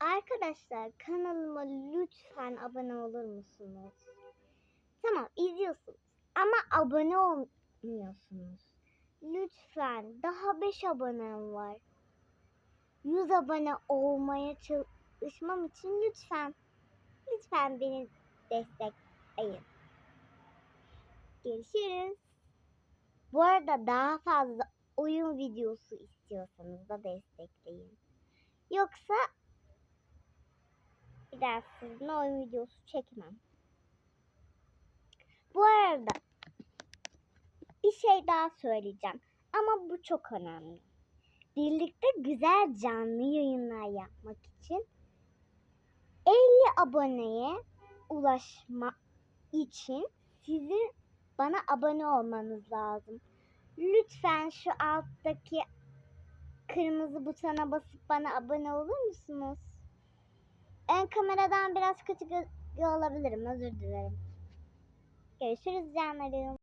Arkadaşlar kanalıma lütfen abone olur musunuz? Tamam izliyorsunuz ama abone olmuyorsunuz. Lütfen daha 5 abonem var. 100 abone olmaya çalışmam için lütfen lütfen beni destekleyin. Görüşürüz. Bu arada daha fazla oyun videosu istiyorsanız da destekleyin. Yoksa bir sizinle oyun videosu çekmem. Bu arada bir şey daha söyleyeceğim ama bu çok önemli. Birlikte güzel canlı yayınlar yapmak için 50 aboneye ulaşma için sizin bana abone olmanız lazım. Lütfen şu alttaki kırmızı butona basıp bana abone olur musunuz? Kameradan biraz kötü olabilirim. Özür dilerim. Görüşürüz canlarım.